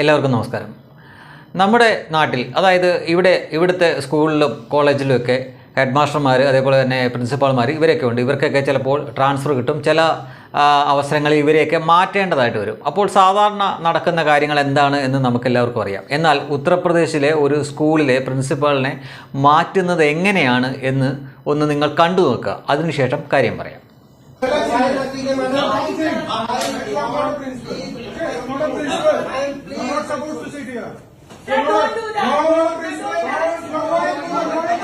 എല്ലാവർക്കും നമസ്കാരം. നമ്മുടെ നാട്ടിൽ അതായത് ഇവിടെ ഇവിടുത്തെ സ്കൂളിലും കോളേജിലുമൊക്കെ ഹെഡ് മാസ്റ്റർമാർ അതേപോലെ തന്നെ പ്രിൻസിപ്പാൾമാർ ഇവരൊക്കെ ഉണ്ട്. ഇവർക്കൊക്കെ ചിലപ്പോൾ ട്രാൻസ്ഫർ കിട്ടും. ചില അവസരങ്ങളിൽ ഇവരെയൊക്കെ മാറ്റേണ്ടതായിട്ട് വരും. അപ്പോൾ സാധാരണ നടക്കുന്ന കാര്യങ്ങൾ എന്താണ് എന്ന് നമുക്കെല്ലാവർക്കും അറിയാം. എന്നാൽ ഉത്തർപ്രദേശിലെ ഒരു സ്കൂളിലെ പ്രിൻസിപ്പാളിനെ മാറ്റുന്നത് എങ്ങനെയാണ് എന്ന് ഒന്ന് നിങ്ങൾ കണ്ടു നോക്കുക. അതിനുശേഷം കാര്യം പറയാം. sit here. No, don't do that. No, no, please, no, no, no, no, no, no, no,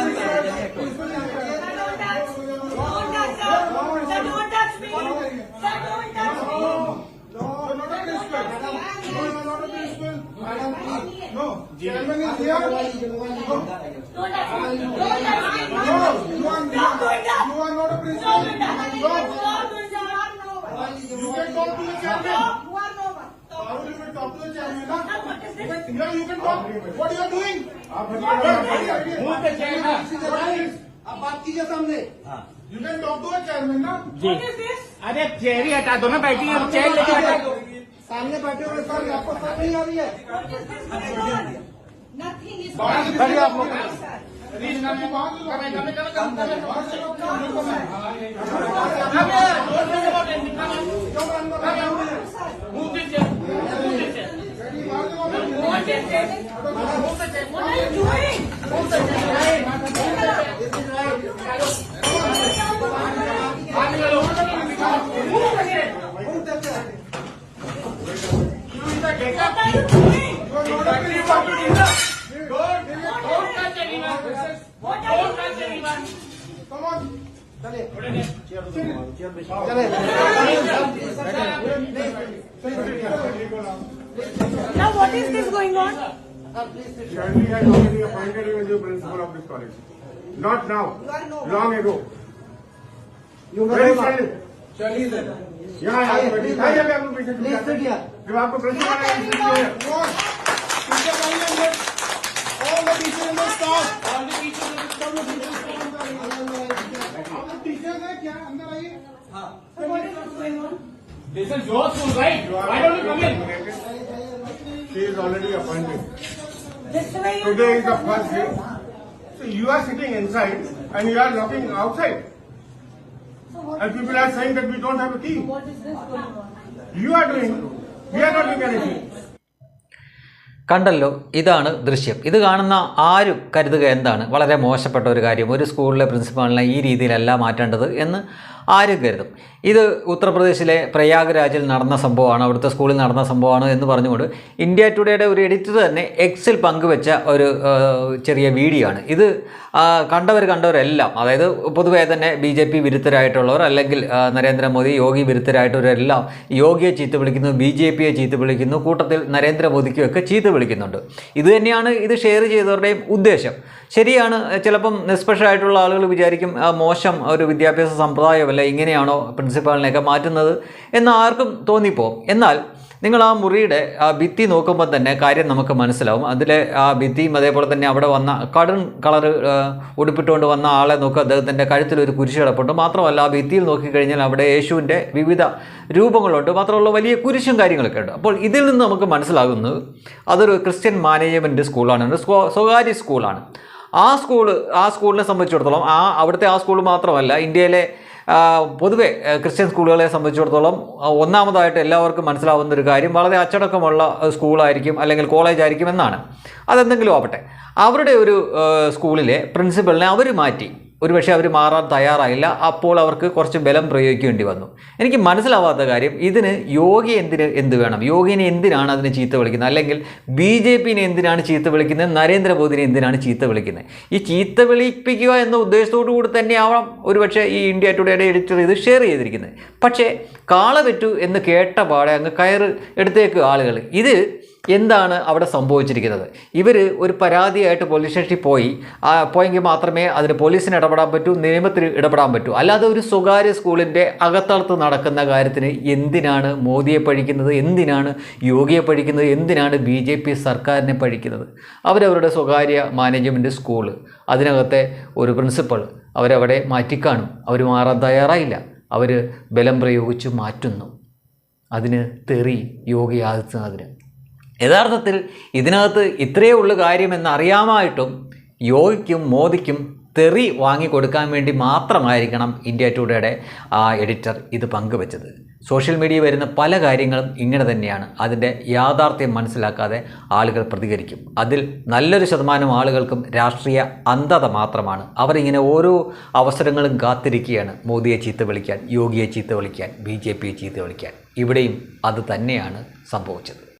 no, What you are doing? आप बात कीजिए सामने। You can talk to a chairman ना। What is this? अरे चेयर ही हटा दो ना बैठी है। चेयर लेके हटा दो। सामने बैठे हुए सर आपको सर नहीं आ रही है। Is this? going on? चले चले Now what is this going on? Shirley has already appointed you as the principal of this college. Not now, long ago. You Very Shirley. चलिए सर यहाँ यहाँ पे बैठिए। आइए अभी आप लोग पीछे Please sit here. जब आपको principal Not आएगा, sit anymore. here. Teacher come and get all the teachers in the staff. All the teachers in the staff. आप लोग टीचर्स हैं क्या अंदर आइए So what is this going on? This is your school, right? Why don't you come in? She is already appointed. This way you Today is the first day. So you are sitting inside and you are looking outside. And people are saying that we don't have a key. what is this going on? You are doing. We are not doing anything. കണ്ടല്ലോ ഇതാണ് ദൃശ്യം ഇത് കാണുന്ന ആരും കരുതുക എന്താണ് വളരെ മോശപ്പെട്ട ഒരു കാര്യം ഒരു സ്കൂളിലെ പ്രിൻസിപ്പാളിനെ ഈ രീതിയിലല്ല മാറ്റേണ്ടത് എന്ന് ആരും കരുതും. ഇത് ഉത്തർപ്രദേശിലെ പ്രയാഗ്രാജിൽ നടന്ന സംഭവമാണ് അവിടുത്തെ സ്കൂളിൽ നടന്ന സംഭവമാണ് എന്ന് പറഞ്ഞുകൊണ്ട് ഇന്ത്യ ടുഡേയുടെ ഒരു എഡിറ്റർ തന്നെ എക്സിൽ പങ്കുവെച്ച ഒരു ചെറിയ വീഡിയോ ആണ് ഇത് കണ്ടവർ കണ്ടവരെല്ലാം അതായത് പൊതുവേ തന്നെ ബി ജെ പി വിരുദ്ധരായിട്ടുള്ളവർ അല്ലെങ്കിൽ നരേന്ദ്രമോദി യോഗി വിരുദ്ധരായിട്ടുള്ളവരെല്ലാം യോഗിയെ ചീത്ത വിളിക്കുന്നു ബി ജെ പിയെ ചീത്ത വിളിക്കുന്നു കൂട്ടത്തിൽ നരേന്ദ്രമോദിക്കും ഒക്കെ ചീത്ത വിളിക്കുന്നുണ്ട്. ഇത് തന്നെയാണ് ഇത് ഷെയർ ചെയ്തവരുടെയും ഉദ്ദേശം. ശരിയാണ് ചിലപ്പം നിഷ്പക്ഷമായിട്ടുള്ള ആളുകൾ വിചാരിക്കും മോശം ഒരു വിദ്യാഭ്യാസ സമ്പ്രദായമല്ല ഇങ്ങനെയാണോ പ്രിൻസിപ്പാളിനെയൊക്കെ മാറ്റുന്നത് എന്ന് ആർക്കും തോന്നിപ്പോവും എന്നാൽ നിങ്ങൾ ആ മുറിയുടെ ആ ഭിത്തി നോക്കുമ്പോൾ തന്നെ കാര്യം നമുക്ക് മനസ്സിലാവും. അതിലെ ആ ഭിത്തിയും അതേപോലെ തന്നെ അവിടെ വന്ന കടൺ കളർ ഉടുപ്പിട്ടുകൊണ്ട് വന്ന ആളെ നോക്കുക. അദ്ദേഹത്തിന്റെ കഴുത്തിൽ ഒരു കുരിശ് കിടപ്പുണ്ട്. മാത്രമല്ല ആ ഭിത്തിയിൽ നോക്കിക്കഴിഞ്ഞാൽ അവിടെ യേശുവിന്റെ വിവിധ രൂപങ്ങളുണ്ട്. മാത്രമല്ല വലിയ കുരിശും കാര്യങ്ങളൊക്കെ ഉണ്ട്. അപ്പോൾ ഇതിൽ നിന്ന് നമുക്ക് മനസ്സിലാകുന്നത് അതൊരു ക്രിസ്ത്യൻ മാനേജ്മെന്റ് സ്കൂളാണ്. സ്വകാര്യ സ്കൂളാണ്. ആ സ്കൂൾ ആ സ്കൂളിനെ സംബന്ധിച്ചിടത്തോളം ആ അവിടുത്തെ ആ സ്കൂൾ മാത്രമല്ല ഇന്ത്യയിലെ പൊതുവെ ക്രിസ്ത്യൻ സ്കൂളുകളെ സംബന്ധിച്ചിടത്തോളം ഒന്നാമതായിട്ട് എല്ലാവർക്കും മനസ്സിലാവുന്ന ഒരു കാര്യം വളരെ അച്ചടക്കമുള്ള സ്കൂളായിരിക്കും അല്ലെങ്കിൽ കോളേജ് ആയിരിക്കും എന്നാണ്. അതെന്തെങ്കിലും ആവട്ടെ. അവരുടെ ഒരു സ്കൂളിലെ പ്രിൻസിപ്പളിനെ അവർ മാറ്റി. ഒരുപക്ഷെ അവർ മാറാൻ തയ്യാറായില്ല. അപ്പോൾ അവർക്ക് കുറച്ച് ബലം പ്രയോഗിക്കേണ്ടി വന്നു. എനിക്ക് മനസ്സിലാവാത്ത കാര്യം ഇതിന് യോഗി എന്തിന് എന്ത് വേണം? യോഗിനെ എന്തിനാണ് അതിന് ചീത്ത വിളിക്കുന്നത്? അല്ലെങ്കിൽ ബി ജെ പിനെ എന്തിനാണ് ചീത്ത വിളിക്കുന്നത്? നരേന്ദ്രമോദിനെ എന്തിനാണ് ചീത്ത വിളിക്കുന്നത്? ഈ ചീത്ത വിളിപ്പിക്കുക എന്ന ഉദ്ദേശത്തോടു കൂടി തന്നെയാവാം ഒരുപക്ഷെ ഈ ഇന്ത്യ ടുഡേയുടെ എഡിറ്റർ ഇത് ഷെയർ ചെയ്തിരിക്കുന്നത്. പക്ഷേ കാള എന്ന് കേട്ട പാടെ അങ്ങ് കയറ് എടുത്തേക്ക് ആളുകൾ ഇത് എന്താണ് അവിടെ സംഭവിച്ചിരിക്കുന്നത്? ഇവർ ഒരു പരാതിയായിട്ട് പോലീസ് സ്റ്റേഷനിൽ പോയി. പോയെങ്കിൽ മാത്രമേ അതിന് പോലീസിന് ഇടപെടാൻ പറ്റൂ നിയമത്തിന് ഇടപെടാൻ പറ്റൂ. അല്ലാതെ ഒരു സ്വകാര്യ സ്കൂളിന്റെ അകത്തളത്ത് നടക്കുന്ന കാര്യത്തിന് എന്തിനാണ് മോദിയെ പഴിക്കുന്നത്? എന്തിനാണ് യോഗിയെ പഴിക്കുന്നത്? എന്തിനാണ് ബി ജെ പി സർക്കാരിനെ പഴിക്കുന്നത്? അവരവരുടെ സ്വകാര്യ മാനേജ്മെന്റ് സ്കൂൾ. അതിനകത്തെ ഒരു പ്രിൻസിപ്പൾ അവരവിടെ മാറ്റിക്കാണും. അവർ മാറാൻ തയ്യാറായില്ല. അവർ ബലം പ്രയോഗിച്ച് മാറ്റുന്നു. അതിന് തെറി യോഗി ആദിത്യനാഥിന്. യഥാർത്ഥത്തിൽ ഇതിനകത്ത് ഇത്രയേ ഉള്ളു കാര്യമെന്ന് അറിയാമായിട്ടും യോഗിക്കും മോദിക്കും തെറി വാങ്ങിക്കൊടുക്കാൻ വേണ്ടി മാത്രമായിരിക്കണം ഇന്ത്യ ടുഡേയുടെ ആ എഡിറ്റർ ഇത് പങ്കുവച്ചത്. സോഷ്യൽ മീഡിയ വരുന്ന പല കാര്യങ്ങളും ഇങ്ങനെ തന്നെയാണ്. അതിന്റെ യാഥാർത്ഥ്യം മനസ്സിലാക്കാതെ ആളുകൾ പ്രതികരിക്കും. അതിൽ നല്ലൊരു ശതമാനം ആളുകൾക്കും രാഷ്ട്രീയ അന്ധത മാത്രമാണ്. അവരിങ്ങനെ ഓരോ അവസരങ്ങളും കാത്തിരിക്കുകയാണ്. മോദിയെ ചീത്ത വിളിക്കാൻ യോഗിയെ ചീത്ത വിളിക്കാൻ ബി ചീത്ത വിളിക്കാൻ. ഇവിടെയും അത് തന്നെയാണ് സംഭവിച്ചത്.